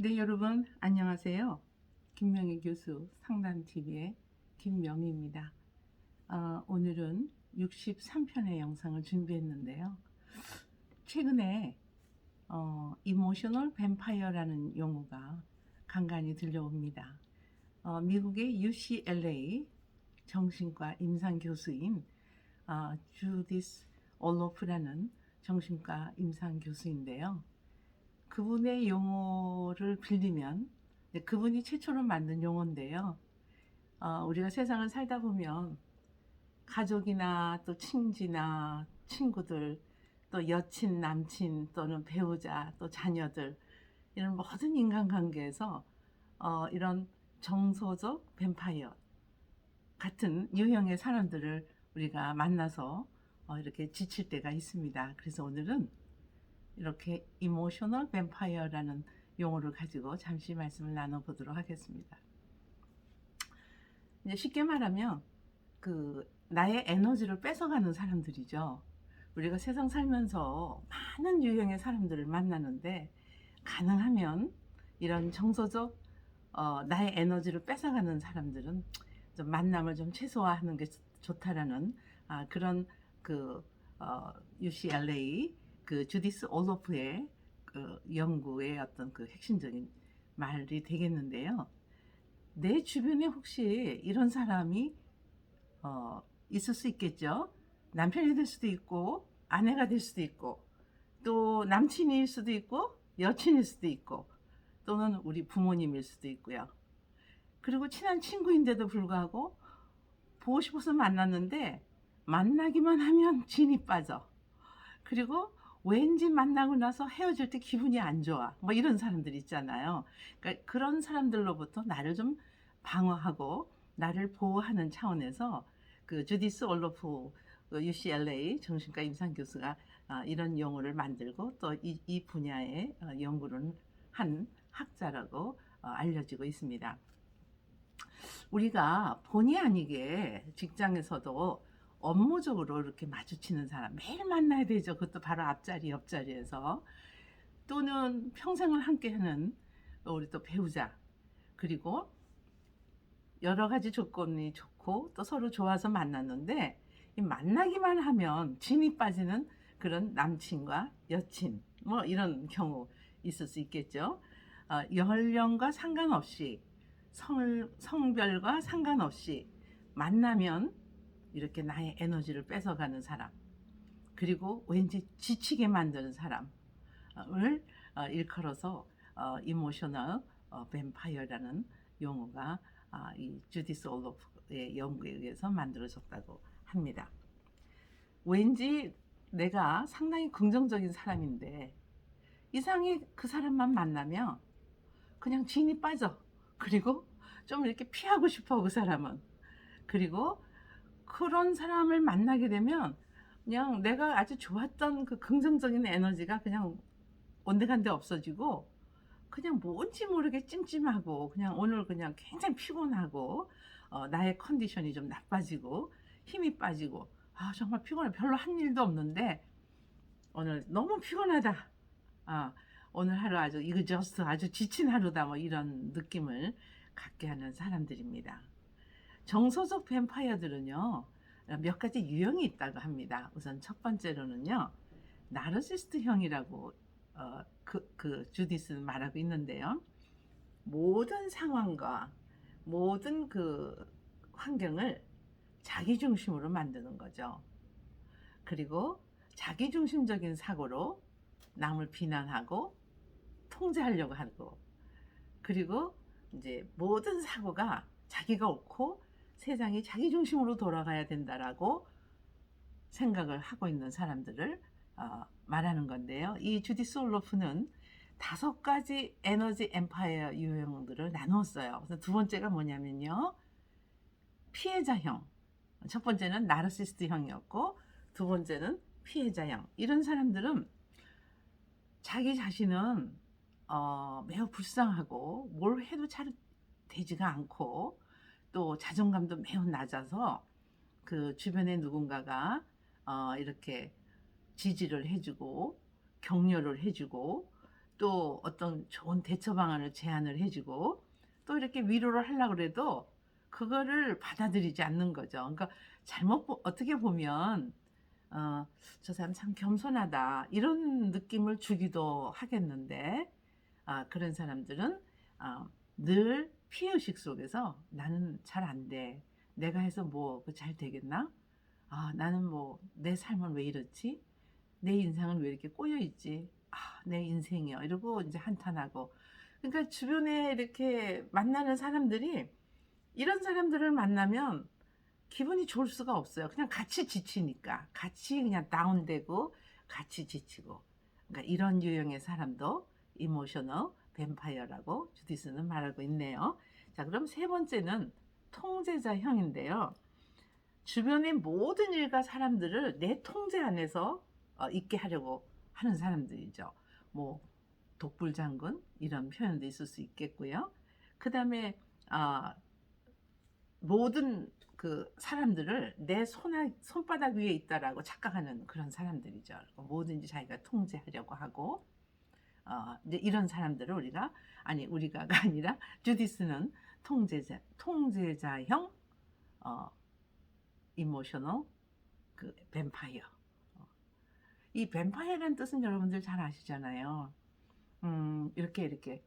네, 여러분 안녕하세요. 김명희 교수 상담TV의 김명희입니다. 어, 오늘은 63편의 영상을 준비했는데요. 최근에 어, 이모셔널 뱀파이어라는 용어가 간간히 들려옵니다. 어, 미국의 UCLA 정신과 임상 교수인 어, 주디스 올로프라는 정신과 임상 교수인데요. 그분의 용어를 빌리면 네, 그분이 최초로 만든 용어인데요. 어, 우리가 세상을 살다 보면 가족이나 또 친지나 친구들 또 여친, 남친 또는 배우자 또 자녀들 이런 모든 인간관계에서 어, 이런 정서적 뱀파이어 같은 유형의 사람들을 우리가 만나서 어, 이렇게 지칠 때가 있습니다. 그래서 오늘은 이렇게 이모셔널 뱀파이어라는 용어를 가지고 잠시 말씀을 나눠보도록 하겠습니다. 이제 쉽게 말하면 그 나의 에너지를 뺏어가는 사람들이죠. 우리가 세상 살면서 많은 유형의 사람들을 만나는데 가능하면 이런 정서적 어, 나의 에너지를 뺏어가는 사람들은 좀 만남을 좀 최소화하는 게 좋다라는 아, 그런 그 어, UCLA 그 주디스 올로프의 그 연구의 어떤 그 핵심적인 말이 되겠는데요. 내 주변에 혹시 이런 사람이 어, 있을 수 있겠죠. 남편이 될 수도 있고 아내가 될 수도 있고 또 남친일 수도 있고 여친일 수도 있고 또는 우리 부모님일 수도 있고요. 그리고 친한 친구인데도 불구하고 보고 싶어서 만났는데 만나기만 하면 진이 빠져. 그리고 왠지 만나고 나서 헤어질 때 기분이 안 좋아. 뭐 이런 사람들 있잖아요. 그러니까 그런 사람들로부터 나를 좀 방어하고 나를 보호하는 차원에서 그 주디스 올로프 그 UCLA 정신과 임상 교수가 아, 이런 용어를 만들고 또이 이 분야의 어, 연구를 한 학자라고 어, 알려지고 있습니다. 우리가 본의 아니게 직장에서도 업무적으로 이렇게 마주치는 사람 매일 만나야 되죠. 그것도 바로 앞자리, 옆자리에서 또는 평생을 함께하는 우리 또 배우자 그리고 여러 가지 조건이 좋고 또 서로 좋아서 만났는데 이 만나기만 하면 진이 빠지는 그런 남친과 여친 뭐 이런 경우 있을 수 있겠죠. 어, 연령과 상관없이 성, 성별과 상관없이 만나면 이렇게 나의 에너지를 뺏어가는 사람 그리고 왠지 지치게 만드는 사람을 어, 일컬어서 어, 이모셔널 어, 뱀파이어라는 용어가 아, 이 주디스 올로프의 연구에 의해서 만들어졌다고 합니다. 왠지 내가 상당히 긍정적인 사람인데 이상하게 그 사람만 만나면 그냥 진이 빠져. 그리고 좀 이렇게 피하고 싶어 그 사람은. 그리고 그런 사람을 만나게 되면 그냥 내가 아주 좋았던 그 긍정적인 에너지가 그냥 온데간데 없어지고 그냥 뭔지 모르게 찜찜하고 그냥 오늘 그냥 굉장히 피곤하고 어, 나의 컨디션이 좀 나빠지고 힘이 빠지고 아 정말 피곤해. 별로 한 일도 없는데 오늘 너무 피곤하다. 아 오늘 하루 아주 이거 저스트 아주 지친 하루다. 뭐 이런 느낌을 갖게 하는 사람들입니다. 정서적 뱀파이어들은요 몇 가지 유형이 있다고 합니다. 우선 첫 번째로는요 나르시스트형이라고 어, 그, 그 주디스는 말하고 있는데요. 모든 상황과 모든 그 환경을 자기 중심으로 만드는 거죠. 그리고 자기 중심적인 사고로 남을 비난하고 통제하려고 하고 그리고 이제 모든 사고가 자기가 옳고 세상이 자기 중심으로 돌아가야 된다라고 생각을 하고 있는 사람들을 어, 말하는 건데요. 이 주디 솔로프는 다섯 가지 에너지 엠파이어 유형들을 나누었어요. 그래서 두 번째가 뭐냐면요. 피해자형. 첫 번째는 나르시스트형이었고 두 번째는 피해자형. 이런 사람들은 자기 자신은 어, 매우 불쌍하고 뭘 해도 잘 되지가 않고 또 자존감도 매우 낮아서 그 주변에 누군가가 어, 이렇게 지지를 해주고 격려를 해주고 또 어떤 좋은 대처 방안을 제안을 해주고 또 이렇게 위로를 하려고 그래도 그거를 받아들이지 않는 거죠. 그러니까 잘못 보- 어떻게 보면 어, 저 사람 참 겸손하다 이런 느낌을 주기도 하겠는데 아, 그런 사람들은 아, 늘 피해의식 속에서 나는 잘 안 돼. 내가 해서 뭐 잘 되겠나? 아, 나는 뭐 내 삶은 왜 이렇지? 내 인상은 왜 이렇게 꼬여 있지? 아, 내 인생이요. 이러고 이제 한탄하고. 그러니까 주변에 이렇게 만나는 사람들이 이런 사람들을 만나면 기분이 좋을 수가 없어요. 그냥 같이 지치니까. 같이 그냥 다운되고 같이 지치고. 그러니까 이런 유형의 사람도 이모셔널 뱀파이어라고 주디스는 말하고 있네요. 자, 그럼 세 번째는 통제자형인데요. 주변의 모든 일과 사람들을 내 통제 안에서 어, 있게 하려고 하는 사람들이죠. 뭐 독불 장군 이런 표현도 있을 수 있겠고요. 그 다음에 아, 모든 그 사람들을 내 손, 손바닥 위에 있다라고 착각하는 그런 사람들이죠. 뭐든지 자기가 통제하려고 하고 어, 이제 이런 사람들을 우리가 아니 우리가가 아니라 주디스는 통제자 통제자형 어, 이모셔널 그 뱀파이어. 어. 이 뱀파이어라는 뜻은 여러분들 잘 아시잖아요. 음, 이렇게 이렇게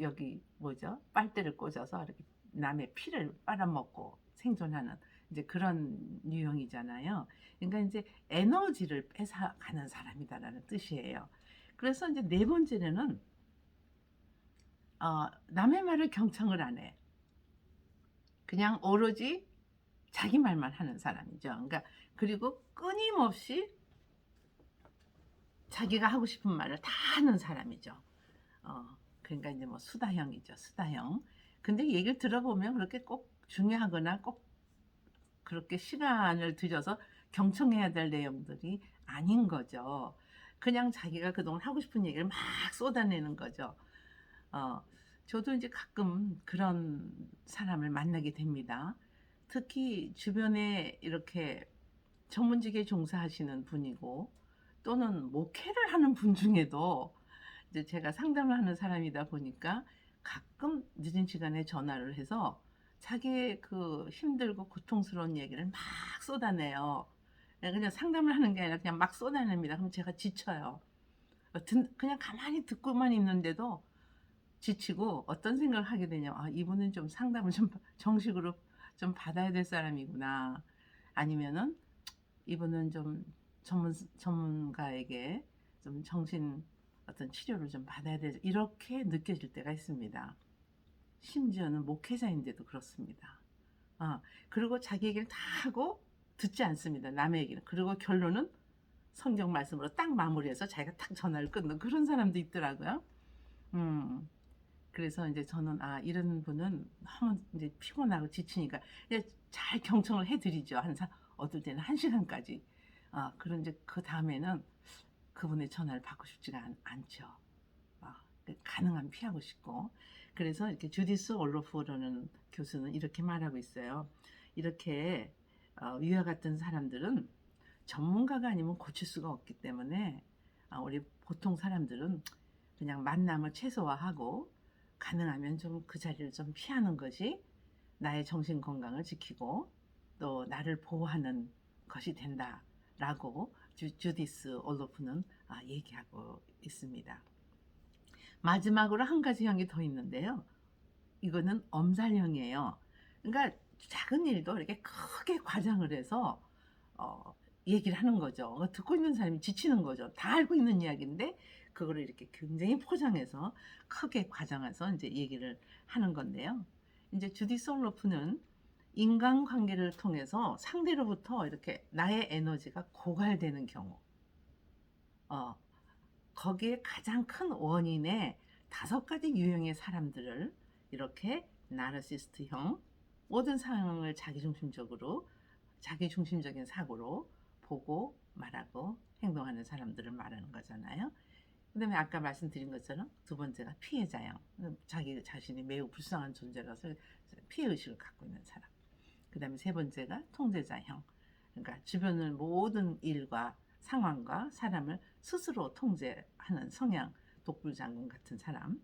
여기 뭐죠? 빨대를 꽂아서 이렇게 남의 피를 빨아먹고 생존하는 이제 그런 유형이잖아요. 그러니까 이제 에너지를 뺏어가는 사람이다라는 뜻이에요. 그래서 이제 네 번째는 어, 남의 말을 경청을 안 해. 그냥 오로지 자기 말만 하는 사람이죠. 그러니까 그리고 끊임없이 자기가 하고 싶은 말을 다 하는 사람이죠. 어, 그러니까 이제 뭐 수다형이죠. 수다형. 근데 얘기를 들어보면 그렇게 꼭 중요하거나 꼭 그렇게 시간을 들여서 경청해야 될 내용들이 아닌 거죠. 그냥 자기가 그동안 하고 싶은 얘기를 막 쏟아내는 거죠. 어, 저도 이제 가끔 그런 사람을 만나게 됩니다. 특히 주변에 이렇게 전문직에 종사하시는 분이고 또는 목회를 하는 분 중에도 이제 제가 상담을 하는 사람이다 보니까 가끔 늦은 시간에 전화를 해서 자기의 그 힘들고 고통스러운 얘기를 막 쏟아내요. 그냥 상담을 하는 게 아니라 그냥 막 쏟아냅니다. 그럼 제가 지쳐요. 어, 듣- 그냥 가만히 듣고만 있는데도 지치고 어떤 생각을 하게 되냐. 아, 이분은 좀 상담을 좀 정식으로 좀 받아야 될 사람이구나. 아니면은 이분은 좀 전문 전문가에게 좀 정신 어떤 치료를 좀 받아야 될 이렇게 느껴질 때가 있습니다. 심지어는 목회자인데도 그렇습니다. 아, 그리고 자기 얘기를 다 하고 듣지 않습니다. 남의 얘기를. 그리고 결론은 성경 말씀으로 딱 마무리해서 자기가 딱 전화를 끊는 그런 사람도 있더라고요. 음. 그래서 이제 저는 아 이런 분은 너무 이제 피곤하고 지치니까 이제 잘 경청을 해드리죠. 한 사, 어떨 때는 한 시간까지. 아 그런 이제 그 다음에는 그분의 전화를 받고 싶지가 않, 않죠. 아, 가능한 피하고 싶고. 그래서 이렇게 주디스 올로프라는 교수는 이렇게 말하고 있어요. 이렇게 어, 위와 같은 사람들은 전문가가 아니면 고칠 수가 없기 때문에 아, 우리 보통 사람들은 그냥 만남을 최소화하고 가능하면 좀 그 자리를 좀 피하는 것이 나의 정신 건강을 지키고 또 나를 보호하는 것이 된다라고 주, 주디스 올로프는 아, 얘기하고 있습니다. 마지막으로 한 가지 형이 더 있는데요. 이거는 엄살형이에요. 그러니까 작은 일도 이렇게 크게 과장을 해서 어, 얘기를 하는 거죠. 듣고 있는 사람이 지치는 거죠. 다 알고 있는 이야기인데 그거를 이렇게 굉장히 포장해서 크게 과장해서 이제 얘기를 하는 건데요. 이제 주디 솔로프는 인간관계를 통해서 상대로부터 이렇게 나의 에너지가 고갈되는 경우, 어, 거기에 가장 큰 원인의 다섯 가지 유형의 사람들을 이렇게 나르시스트형 모든 상황을 자기중심적으로 자기중심적인 사고로 보고 말하고 행동하는 사람들을 말하는 거잖아요. 그 다음에 아까 말씀드린 것처럼 두 번째가 피해자형. 자기 자신이 매우 불쌍한 존재라서 피해의식을 갖고 있는 사람. 그 다음에 세 번째가 통제자형. 그러니까 주변의 모든 일과 상황과 사람을 스스로 통제하는 성향 독불 장군 같은 사람.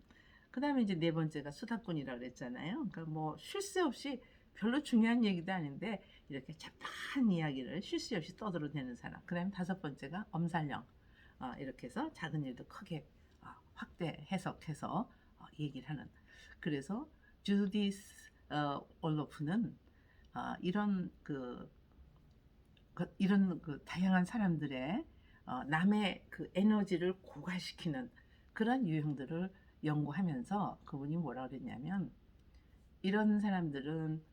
그 다음에 이제 네 번째가 수다꾼이라고 그랬잖아요. 그러니까 뭐 쉴 새 없이 별로 중요한 얘기도 아닌데 이렇게 잡다한 이야기를 쉴 새 없이 떠들어 대는 사람. 그다음에 다섯 번째가 엄살령. 어, 이렇게 해서 작은 일도 크게 어, 확대 해석해서 어, 얘기를 하는. 그래서 주디스 어, 올로프는 어, 이런 그, 그 이런 그 다양한 사람들의 어, 남의 그 에너지를 고갈시키는 그런 유형들을 연구하면서 그분이 뭐라 그랬냐면 이런 사람들은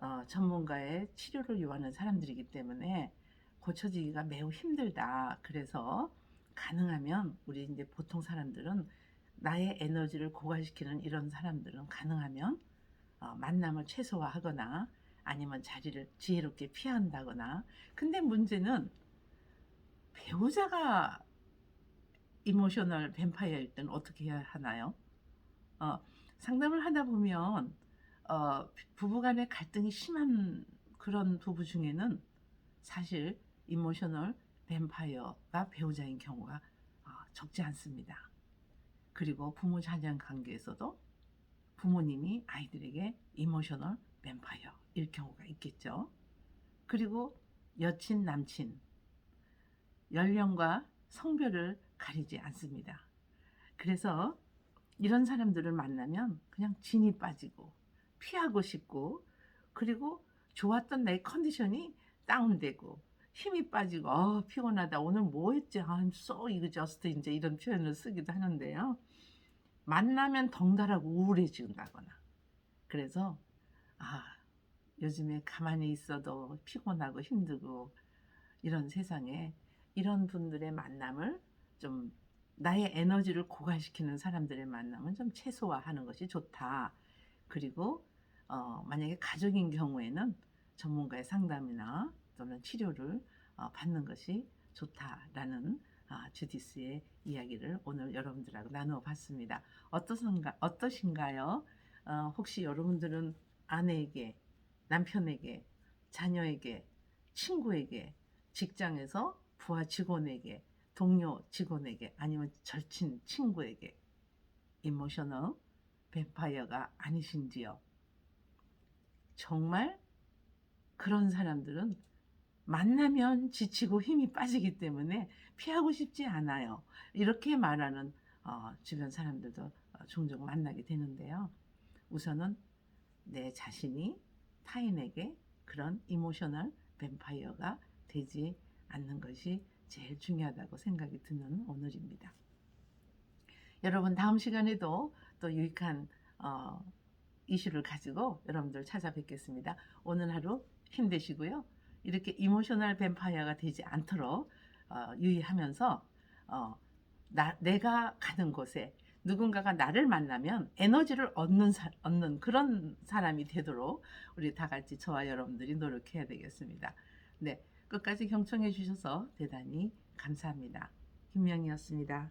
어, 전문가의 치료를 요하는 사람들이기 때문에 고쳐지기가 매우 힘들다. 그래서 가능하면 우리 이제 보통 사람들은 나의 에너지를 고갈시키는 이런 사람들은 가능하면 어, 만남을 최소화하거나 아니면 자리를 지혜롭게 피한다거나 근데 문제는 배우자가 이모셔널 뱀파이어일 때는 어떻게 해야 하나요? 어, 상담을 하다 보면 어, 부부간의 갈등이 심한 그런 부부 중에는 사실 이모셔널 뱀파이어가 배우자인 경우가 어, 적지 않습니다. 그리고 부모 자녀 관계에서도 부모님이 아이들에게 이모셔널 뱀파이어일 경우가 있겠죠. 그리고 여친, 남친, 연령과 성별을 가리지 않습니다. 그래서 이런 사람들을 만나면 그냥 진이 빠지고 피하고 싶고 그리고 좋았던 내 컨디션이 다운되고 힘이 빠지고 어, 피곤하다. 오늘 뭐 했지? I'm so exhausted. 이제 이런 표현을 쓰기도 하는데요. 만나면 덩달아 우울해진다거나. 그래서 아 요즘에 가만히 있어도 피곤하고 힘들고 이런 세상에 이런 분들의 만남을 좀 나의 에너지를 고갈시키는 사람들의 만남은 좀 최소화하는 것이 좋다. 그리고 어, 만약에 가족인 경우에는 전문가의 상담이나 또는 치료를 어, 받는 것이 좋다라는 아, 주디스의 이야기를 오늘 여러분들하고 나누어 봤습니다. 어떠신가, 어떠신가요? 어, 혹시 여러분들은 아내에게, 남편에게, 자녀에게, 친구에게, 직장에서 부하 직원에게, 동료 직원에게, 아니면 절친 친구에게 이모셔널 뱀파이어가 아니신지요? 정말 그런 사람들은 만나면 지치고 힘이 빠지기 때문에 피하고 싶지 않아요. 이렇게 말하는 어, 주변 사람들도 어, 종종 만나게 되는데요. 우선은 내 자신이 타인에게 그런 이모셔널 뱀파이어가 되지 않는 것이 제일 중요하다고 생각이 드는 오늘입니다. 여러분 다음 시간에도 또 유익한 어, 이슈를 가지고 여러분들 찾아뵙겠습니다. 오늘 하루 힘내시고요. 이렇게 이모셔널 뱀파이어가 되지 않도록 어, 유의하면서 어, 나, 내가 가는 곳에 누군가가 나를 만나면 에너지를 얻는, 사, 얻는 그런 사람이 되도록 우리 다 같이 저와 여러분들이 노력해야 되겠습니다. 네, 끝까지 경청해 주셔서 대단히 감사합니다. 김명이었습니다.